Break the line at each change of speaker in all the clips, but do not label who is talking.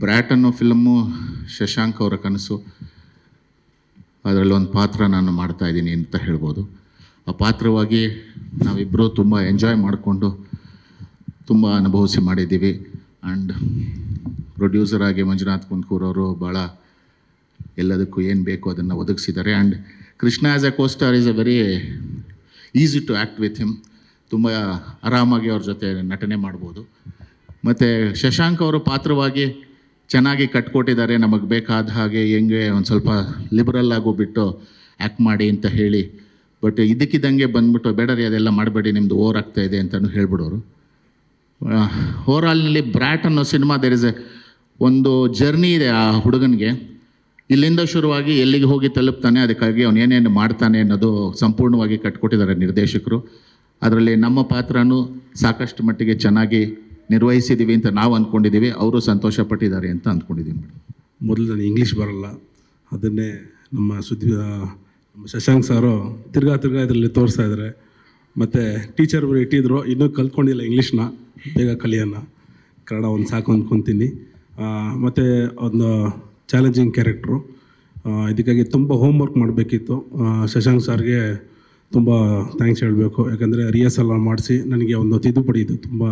Brat ಅನ್ನೋ film Shashank ಅವರ ಕನಸು. ಅದರಲ್ಲಿ ಒಂದು ಪಾತ್ರ ನಾನು ಮಾಡ್ತಾ ಇದ್ದೀನಿ ಅಂತ ಹೇಳ್ಬೋದು. ಆ ಪಾತ್ರವಾಗಿ ನಾವಿಬ್ಬರು ತುಂಬ ಎಂಜಾಯ್ ಮಾಡಿಕೊಂಡು ತುಂಬ ಅನುಭವಿಸಿ ಮಾಡಿದ್ದೀವಿ. ಆ್ಯಂಡ್ ಪ್ರೊಡ್ಯೂಸರ್ ಆಗಿ ಮಂಜುನಾಥ್ ಕುಂದ್ಕೂರ್ ಅವರು ಭಾಳ ಎಲ್ಲದಕ್ಕೂ ಏನು ಬೇಕು ಅದನ್ನು ಒದಗಿಸಿದ್ದಾರೆ. And Krishna as a costar is a very easy to act with him ತುಂಬ ಆರಾಮಾಗಿ ಅವ್ರ ಜೊತೆ ನಟನೆ ಮಾಡ್ಬೋದು. ಮತ್ತು ಶಶಾಂಕ್ ಅವರು ಪಾತ್ರವಾಗಿ ಚೆನ್ನಾಗಿ ಕಟ್ಕೊಟ್ಟಿದ್ದಾರೆ, ನಮಗೆ ಬೇಕಾದ ಹಾಗೆ ಹೆಂಗೆ ಒಂದು ಸ್ವಲ್ಪ ಲಿಬರಲ್ ಆಗೋಗ್ಬಿಟ್ಟು ಬಿಟ್ಟು ಆ್ಯಕ್ಟ್ ಮಾಡಿ ಅಂತ ಹೇಳಿ. ಬಟ್ ಇದಕ್ಕಿದ್ದಂಗೆ ಬಂದ್ಬಿಟ್ಟು ಬೇಡರಿ ಅದೆಲ್ಲ ಮಾಡಬೇಡಿ ನಿಮ್ಮದು ಓವರ್ ಆಗ್ತಾ ಇದೆ ಅಂತಲೂ ಹೇಳ್ಬಿಡೋರು. ಓವರಾಲ್ನಲ್ಲಿ ಬ್ರ್ಯಾಟ್ ಅನ್ನೋ ಸಿನಿಮಾ ದೇರ್ ಇಸ್ ಎ ಒಂದು ಜರ್ನಿ ಇದೆ ಆ ಹುಡುಗನಿಗೆ. ಇಲ್ಲಿಂದ ಶುರುವಾಗಿ ಎಲ್ಲಿಗೆ ಹೋಗಿ ತಲುಪ್ತಾನೆ, ಅದಕ್ಕಾಗಿ ಅವನು ಏನೇನು ಮಾಡ್ತಾನೆ ಅನ್ನೋದು ಸಂಪೂರ್ಣವಾಗಿ ಕಟ್ಕೊಟ್ಟಿದ್ದಾರೆ ನಿರ್ದೇಶಕರು. ಅದರಲ್ಲಿ ನಮ್ಮ ಪಾತ್ರನೂ ಸಾಕಷ್ಟು ಮಟ್ಟಿಗೆ ಚೆನ್ನಾಗಿ ನಿರ್ವಹಿಸಿದ್ದೀವಿ ಅಂತ ನಾವು ಅಂದ್ಕೊಂಡಿದ್ದೀವಿ ಅವರು ಸಂತೋಷ ಪಟ್ಟಿದ್ದಾರೆ ಅಂತ ಅಂದ್ಕೊಂಡಿದ್ದೀನಿ ಮೇಡಮ್
ಮೊದಲು ನಾನು ಇಂಗ್ಲೀಷ್ ಬರಲ್ಲ, ಅದನ್ನೇ ನಮ್ಮ ಸುದ್ದಿ ನಮ್ಮ ಶಶಾಂಕ್ ಸಾರು ತಿರ್ಗಾ ತಿರ್ಗಾ ಇದರಲ್ಲಿ ತೋರಿಸ್ತಾ ಇದ್ದಾರೆ. ಮತ್ತು ಟೀಚರ್ ಬರೀ ಇಟ್ಟಿದ್ರು, ಇನ್ನೂ ಕಲ್ತ್ಕೊಂಡಿಲ್ಲ ಇಂಗ್ಲೀಷ್ನ ಬೇಗ ಕಲಿಯೋಣ, ಕನ್ನಡ ಒಂದು ಸಾಕು ಅಂದ್ಕೊತೀನಿ ಮತ್ತು ಒಂದು ಚಾಲೆಂಜಿಂಗ್ ಕ್ಯಾರೆಕ್ಟ್ರು ಇದಕ್ಕಾಗಿ ತುಂಬ ಹೋಮ್ವರ್ಕ್ ಮಾಡಬೇಕಿತ್ತು. ಶಶಾಂಕ್ ಸಾರ್ಗೆ ತುಂಬ ಥ್ಯಾಂಕ್ಸ್ ಹೇಳಬೇಕು, ಯಾಕಂದರೆ ರಿಹರ್ಸಲ್ ಮಾಡಿಸಿ, ನನಗೆ ಒಂದು ತಿದ್ದುಪಡಿ ಇದು ತುಂಬ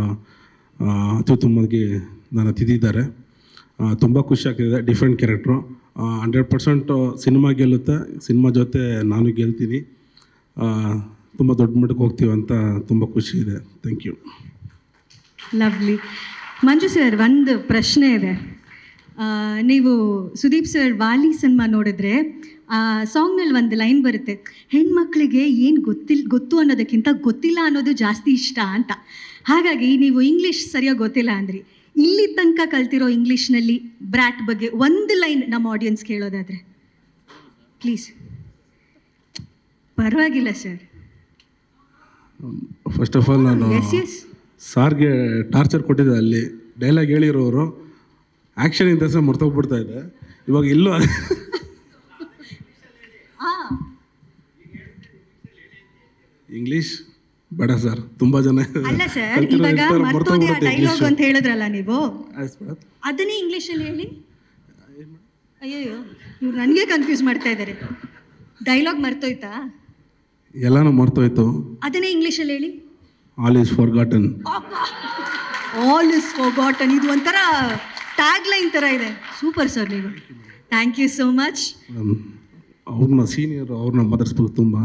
ಅತ್ಯುತ್ತಮವಾಗಿ ನನ್ನ ತಿದ್ದಿದ್ದಾರೆ. ತುಂಬ ಖುಷಿ ಆಗ್ತಿದೆ different character hundred percent cinema ಗೆಲ್ಲುತ್ತೆ, cinema ಜೊತೆ ನಾನು ಗೆಲ್ತೀನಿ. ತುಂಬ ದೊಡ್ಡ ಮಟ್ಟಕ್ಕೆ ಹೋಗ್ತೀವಿ ಅಂತ ತುಂಬ ಖುಷಿ ಇದೆ. Thank you
lovely Manju sir ಒಂದು ಪ್ರಶ್ನೆ ಇದೆ. ನೀವು ಸುದೀಪ್ ಸರ್ ವಾಲಿ ಸಿನಿಮಾ ನೋಡಿದ್ರೆ ಆ ಸಾಂಗ್ನಲ್ಲಿ ಒಂದು ಲೈನ್ ಬರುತ್ತೆ ಹೆಣ್ಮಕ್ಳಿಗೆ ಏನು ಗೊತ್ತಿಲ್ಲ ಗೊತ್ತು ಅನ್ನೋದಕ್ಕಿಂತ ಗೊತ್ತಿಲ್ಲ ಅನ್ನೋದು ಜಾಸ್ತಿ ಇಷ್ಟ ಅಂತ. ಹಾಗಾಗಿ ನೀವು ಇಂಗ್ಲೀಷ್ ಸರಿಯಾಗಿ ಗೊತ್ತಿಲ್ಲ ಅಂದ್ರಿ. ಇಲ್ಲಿ ತನಕ ಕಲ್ತಿರೋ ಇಂಗ್ಲೀಷ್ನಲ್ಲಿ ಬ್ರ್ಯಾಟ್ ಬಗ್ಗೆ ಒಂದು ಲೈನ್ ನಮ್ಮ ಆಡಿಯನ್ಸ್ ಕೇಳೋದಾದ್ರೆ. ಪ್ಲೀಸ್. ಪರವಾಗಿಲ್ಲ ಸರ್.
ಫಸ್ಟ್ ಆಫ್ ಆಲ್ ನಾನು
ಎಸ್ ಎಸ್
ಸಾರ್ಗೆ ಟಾರ್ಚರ್ ಕೊಟ್ಟಿದ್ದೆ ಅಲ್ಲಿ. ಡೈಲಾಗ್ ಹೇಳಿರೋರು ಆ್ಯಕ್ಷನ್ ಇಂದ ಸಹ ಮರ್ತೋಗ್ಬಿಡ್ತಾ ಇದೆ. ಇವಾಗ ಇಲ್ಲೂ ಇಂಗ್ಲಿಷ್ ಬೇಡ ಸರ್ ತುಂಬಾ ಜನ
ಅಲ್ಲ ಸರ್ ಇವಾಗ ಮರ್ತೋದೆ ಆ ಡೈಲಾಗ್ ಅಂತ ಹೇಳಿದ್ರಲ್ಲ ನೀವು? ಅದನ್ನೇ ಇಂಗ್ಲೀಷಲ್ಲಿ ಹೇಳಿ. ಅಯ್ಯೋ ಇವ್ರು ನನಗೆ ಕನ್ಫ್ಯೂಸ್ ಮಾಡ್ತಾ ಇದ್ದಾರೆ ಡೈಲಾಗ್ ಮರ್ತೋಯ್ತಾ?
ಎಲ್ಲನೂ ಮರ್ತೋಯ್ತು.
ಅದನ್ನೇ ಇಂಗ್ಲೀಷಲ್ಲಿ ಹೇಳಿ.
All is forgotten
all is gotten ಇದು ಒಂಥರ ಟ್ಯಾಗ್ ಲೈನ್ ಥರ ಇದೆ. ಸೂಪರ್ ಸರ್ ನೀವು. ಥ್ಯಾಂಕ್ ಯು ಸೋ ಮಚ್
ಅವ್ರನ್ನ ಸೀನಿಯರ್ ಅವ್ರನ್ನ ಮದರ್ಸ್ಬೋದು ತುಂಬ.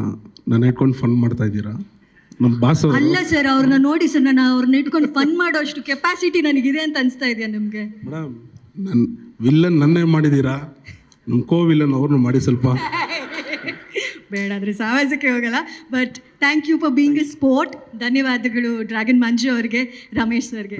ನಾನು ಇಟ್ಕೊಂಡು ಫನ್ ಮಾಡ್ತಾ ಇದ್ದೀರಾ? ನಮ್ಮ ಬಾಸ್
ಅಲ್ಲ ಸರ್ ಅವ್ರನ್ನ ನೋಡಿ ಸರ್ ನಾನು ಅವ್ರನ್ನ ಇಟ್ಕೊಂಡು ಫನ್ ಮಾಡೋ ಅಷ್ಟು ಕೆಪಾಸಿಟಿ ನನಗಿದೆ ಅಂತ ಅನಿಸ್ತಾ ಇದೆಯಾ ನಿಮಗೆ?
ಮೇಡಮ್ ನನ್ನ ವಿಲ್ಲನ್ ನನ್ನೇ ಮಾಡಿದ್ದೀರಾ? ನಮ್ಮ ಕೋ ವಿಲ್ಲನ್ ಅವ್ರನ್ನ ಮಾಡಿ ಸ್ವಲ್ಪ.
ಬೇಡ ಆದರೆ ಸಾವಾಸಕ್ಕೆ ಹೋಗಲ್ಲ. But thank you for being a sport ಧನ್ಯವಾದಗಳು ಡ್ರ್ಯಾಗನ್ ಮಂಜು ಅವ್ರಿಗೆ ರಮೇಶ್ ಸರ್ಗೆ.